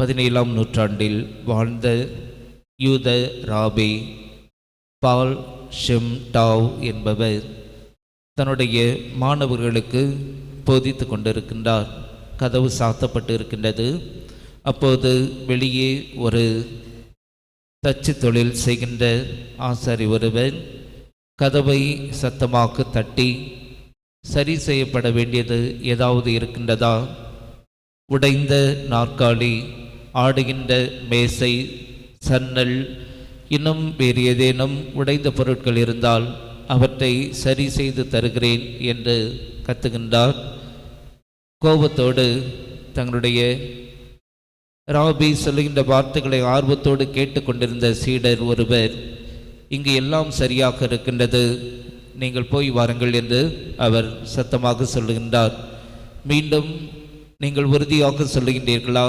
பதினேழாம் நூற்றாண்டில் வாழ்ந்த யூத ராபி பால் ஷெம் டாவ் என்பவர் தன்னுடைய மாணவர்களுக்கு போதித்து கொண்டிருக்கின்றார். கதவு சாத்தப்பட்டு இருக்கின்றது அப்போது வெளியே ஒரு தச்சு தொழில் செய்கின்ற ஆசாரி ஒருவர் கதவை சத்தமாக தட்டி சரி செய்யப்பட வேண்டியது ஏதாவது இருக்கின்றதா? உடைந்த நாற்காலி ஆடுகின்ற மேசை சன்னல் இன்னும் வேறு ஏதேனும் உடைந்த பொருட்கள் இருந்தால் அவற்றை சரி செய்து தருகிறேன் என்று கத்துகின்றார். கோபத்தோடு தங்களுடைய ராபி சொல்லுகின்ற வார்த்தைகளை ஆர்வத்தோடு கேட்டுக்கொண்டிருந்த சீடர் ஒருவர் இங்கு எல்லாம் சரியாக இருக்கின்றது நீங்கள் போய் வாருங்கள் என்று அவர் சத்தமாக சொல்லுகின்றார். மீண்டும் நீங்கள் உறுதியாக சொல்லுகின்றீர்களா?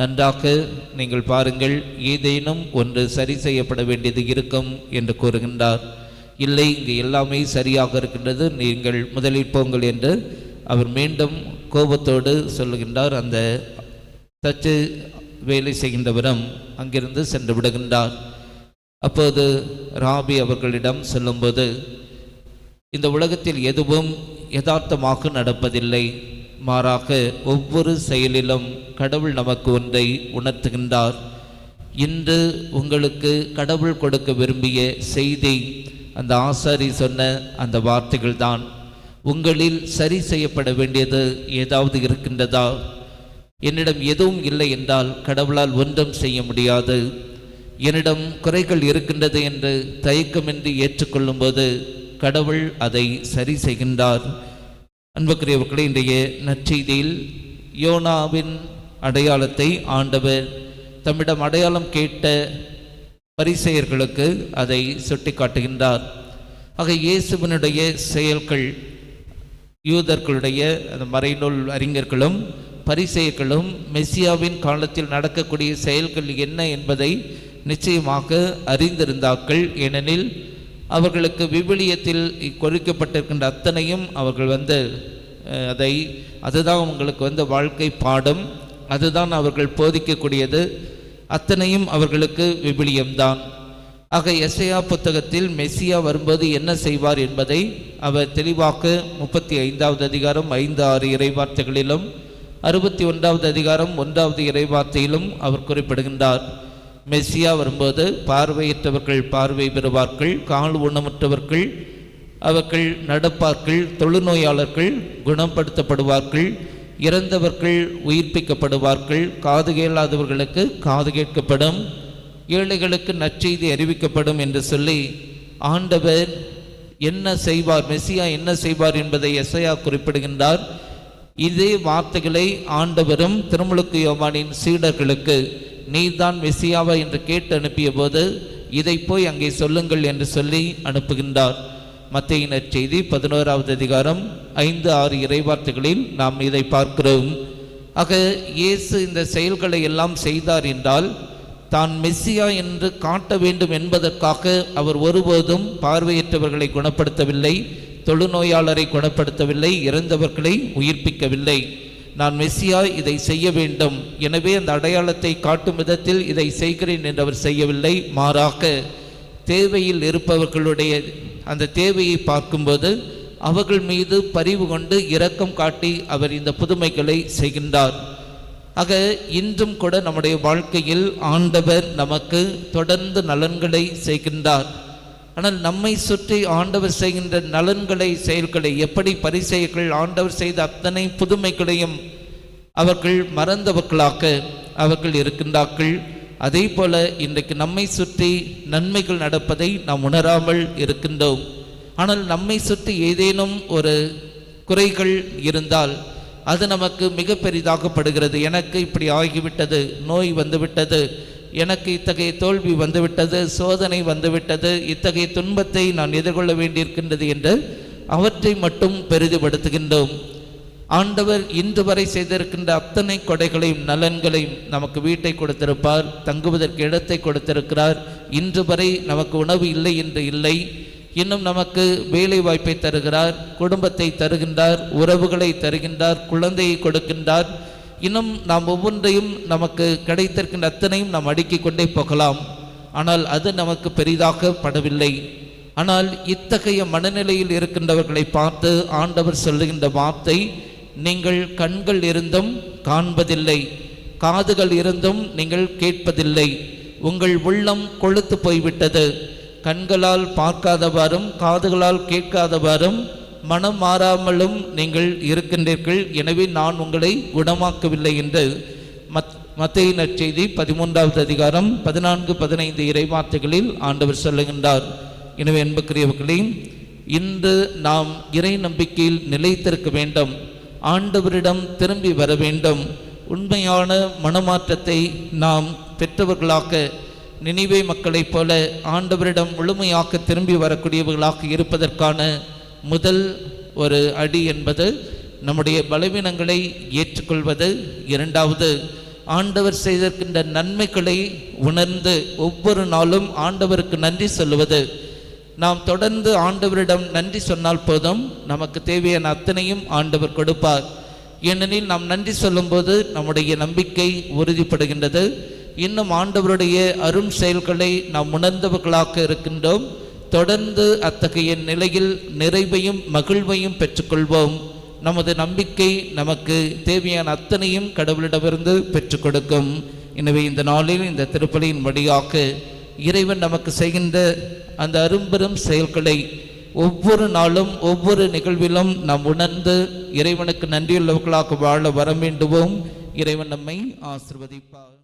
நன்றாக நீங்கள் பாருங்கள் ஏதேனும் ஒன்று சரி செய்யப்பட வேண்டியது இருக்கும் என்று கூறுகின்றார். இல்லை இங்கு எல்லாமே சரியாக இருக்கின்றது. நீங்கள் முதலில் போங்கள் என்று அவர் மீண்டும் கோபத்தோடு சொல்லுகின்றார். அந்த தச்சு வேலை செய்கின்றவரும் அங்கிருந்து சென்று விடுகின்றார். அப்போது ராபி அவர்களிடம் சொல்லும்போது இந்த உலகத்தில் எதுவும் யதார்த்தமாக நடப்பதில்லை. மாறாக ஒவ்வொரு செயலிலும் கடவுள் நமக்கு ஒன்றை உணர்த்துகின்றார். இன்று உங்களுக்கு கடவுள் கொடுக்க விரும்பிய செய்தி அந்த ஆசாரி சொன்ன அந்த வார்த்தைகள் தான் உங்களில் சரி செய்யப்பட வேண்டியது ஏதாவது இருக்கின்றதா? என்னிடம் எதுவும் இல்லை என்றால் கடவுளால் ஒன்றும் செய்ய முடியாது. என்னிடம் குறைகள் இருக்கின்றது என்று தயக்கமின்றி ஏற்றுக்கொள்ளும்போது கடவுள் அதை சரி செய்கின்றார். அன்புக்குரியவர்களே இன்றைய நற்செய்தியில் யோனாவின் அடையாளத்தை ஆண்டவர் தம்மிடம் அடையாளம் கேட்ட பரிசெயர்களுக்கு அதை சுட்டிக்காட்டுகின்றார். ஆக இயேசுவினுடைய செயல்கள் யூதர்களுடைய அந்த மறைநூல் அறிஞர்களும் பரிசெயர்களும் மெஸ்ஸியாவின் காலத்தில் நடக்கக்கூடிய செயல்கள் என்ன என்பதை நிச்சயமாக அறிந்திருந்தார்கள். ஏனெனில் அவர்களுக்கு விவிலியத்தில் கொடுக்கப்பட்டிருக்கின்ற அத்தனையும் அவர்கள் வந்து அதை அதுதான் அவங்களுக்கு வந்து வாழ்க்கை பாடம் அதுதான் அவர்கள் போதிக்கக்கூடியது அத்தனையும் அவர்களுக்கு விபிலியம்தான் ஆக எஸ்ஐயா புத்தகத்தில் மெஸ்ஸியா வரும்போது என்ன செய்வார் என்பதை அவர் தெளிவாக முப்பத்தி ஐந்தாவது அதிகாரம் ஐந்து ஆறு இறைவார்த்தைகளிலும் அறுபத்தி ஒன்றாவது அதிகாரம் ஒன்றாவது இறைவார்த்தையிலும் அவர் குறிப்பிடுகின்றார். மெஸ்ஸியா வரும்போது பார்வையற்றவர்கள் பார்வை பெறுவார்கள் கால் ஊனமுற்றவர்கள் அவர்கள் நடப்பார்கள் தொழுநோயாளர்கள் குணப்படுத்தப்படுவார்கள் இறந்தவர்கள் உயிர்ப்பிக்கப்படுவார்கள் காது கேளாதவர்களுக்கு காது கேட்கப்படும் ஏழைகளுக்கு நற்செய்தி அறிவிக்கப்படும் என்று சொல்லி ஆண்டவர் என்ன செய்வார் மெஸ்ஸியா என்ன செய்வார் என்பதை எஸ்ஐயா குறிப்பிடுகின்றார். இதே வார்த்தைகளை ஆண்டவரும் திருமுழுக்கு யோவானின் சீடர்களுக்கு நீதான் மெசியாவா என்று கேட்டு அனுப்பிய போது இதை போய் அங்கே சொல்லுங்கள் என்று சொல்லி அனுப்புகின்றார். மத்தியினர் செய்தி பதினோராவது அதிகாரம் ஐந்து ஆறு இறைவார்த்தைகளில் நாம் இதை பார்க்கிறோம். ஆக இயேசு இந்த செயல்களை எல்லாம் செய்தார் என்றால் தான் மெஸ்ஸியா என்று காட்ட வேண்டும் என்பதற்காக அவர் ஒருபோதும் பார்வையற்றவர்களை குணப்படுத்தவில்லை தொழுநோயாளரை குணப்படுத்தவில்லை இறந்தவர்களை உயிர்ப்பிக்கவில்லை. நான் மெஸ்ஸியா இதை செய்ய வேண்டும். எனவே அந்த அடையாளத்தை காட்டும் விதத்தில் இதை செய்கிறேன் என்று அவர் செய்யவில்லை. மாறாக தேவையில் இருப்பவர்களுடைய அந்த தேவையை பார்க்கும்போது அவர்கள் மீது பரிவு கொண்டு இரக்கம் காட்டி அவர் இந்த புதுமைகளை செய்கின்றார். ஆக இன்றும் கூட நம்முடைய வாழ்க்கையில் ஆண்டவர் நமக்கு தொடர்ந்து நலன்களை செய்கின்றார். ஆனால் நம்மை சுற்றி ஆண்டவர் செய்கின்ற நலன்களை செயல்களை எப்படி பரிசெயர்கள் ஆண்டவர் செய்த அத்தனை புதுமைகளையும் அவர்கள் மறந்தவர்களாக அவர்கள் இருக்கின்றார்கள். அதே போல இன்றைக்கு நம்மை சுற்றி நன்மைகள் நடப்பதை நாம் உணராமல் இருக்கின்றோம். ஆனால் நம்மை சுற்றி ஏதேனும் ஒரு குறைகள் இருந்தால் அது நமக்கு மிக பெரிதாகப்படுகிறது எனக்கு இப்படி ஆகிவிட்டது நோய் வந்துவிட்டது எனக்கு இத்தகைய தோல்வி வந்துவிட்டது சோதனை வந்துவிட்டது இத்தகைய துன்பத்தை நான் எதிர்கொள்ள வேண்டியிருக்கின்றது என்று அவற்றை மட்டும் பெரிதுபடுத்துகின்றோம். ஆண்டவர் இன்று வரை செய்திருக்கின்ற அத்தனை கொடைகளையும் நலன்களையும் நமக்கு வீட்டை கொடுத்திருப்பார் தங்குவதற்கு இடத்தை கொடுத்திருக்கிறார். இன்று வரை நமக்கு உணவு இல்லை என்று இல்லை. இன்னும் நமக்கு வேலை வாய்ப்பை தருகிறார் குடும்பத்தை தருகின்றார் உறவுகளை தருகின்றார் குழந்தையை கொடுக்கின்றார். இன்னும் நாம் ஒவ்வொன்றையும் நமக்கு கிடைத்திருக்கின்ற அத்தனையும் நாம் அடுக்கிக் கொண்டே போகலாம். ஆனால் அது நமக்கு பெரிதாக படவில்லை. ஆனால் இத்தகைய மனநிலையில் இருக்கின்றவர்களை பார்த்து ஆண்டவர் சொல்லுகின்ற வார்த்தை நீங்கள் கண்கள் இருந்தும் காண்பதில்லை. காதுகள் இருந்தும் நீங்கள் கேட்பதில்லை. உங்கள் உள்ளம் கொழுத்து போய்விட்டது. கண்களால் பார்க்காதவாறும் காதுகளால் கேட்காதவாறும் மனம் மாறாமலும் நீங்கள் இருக்கின்றீர்கள். எனவே நான் உங்களை குணமாக்கவில்லை என்று மத் மத்திய நற்செய்தி பதிமூன்றாவது அதிகாரம் பதினான்கு பதினைந்து இறைவார்த்தைகளில் ஆண்டவர் சொல்லுகின்றார். எனவே அன்புக்குரியவர்களே இன்று நாம் இறை நம்பிக்கையில் நிலைத்திருக்க வேண்டும். ஆண்டவரிடம் திரும்பி வர வேண்டும். உண்மையான மனமாற்றத்தை நாம் பெற்றவர்களாக நினைவே மக்களைப் போல ஆண்டவரிடம் முழுமையாக திரும்பி வரக்கூடியவர்களாக இருப்பதற்கான முதல் ஒரு அடி என்பது நம்முடைய பலவீனங்களை ஏற்றுக்கொள்வது. இரண்டாவது ஆண்டவர் செய்திருக்கின்ற நன்மைகளை உணர்ந்து ஒவ்வொரு நாளும் ஆண்டவருக்கு நன்றி சொல்லுவது. நாம் தொடர்ந்து ஆண்டவரிடம் நன்றி சொன்னால் போதும் நமக்கு தேவையான அத்தனையும் ஆண்டவர் கொடுப்பார். ஏனெனில் நாம் நன்றி சொல்லும்போது நம்முடைய நம்பிக்கை உறுதிப்படுகின்றது. இன்னும் ஆண்டவருடைய அரும் செயல்களை நாம் உணர்ந்தவர்களாக இருக்கின்றோம். தொடர்ந்து அத்தகைய நிலையில் நிறைவையும் மகிழ்வையும் பெற்றுக்கொள்வோம். நமது நம்பிக்கை நமக்கு தேவையான அத்தனையும் கடவுளிடமிருந்து பெற்றுக் கொடுக்கும் எனவே இந்த நாளில் இந்த திருப்பலியின் வழியாக இறைவன் நமக்கு செய்கின்ற அந்த அரும்பெரும் செயல்களை ஒவ்வொரு நாளும் ஒவ்வொரு நிகழ்விலும் நாம் உணர்ந்து இறைவனுக்கு நன்றியுள்ளவர்களாக வாழ வர வேண்டுவோம். இறைவன் நம்மை ஆசிர்வதிப்பார்.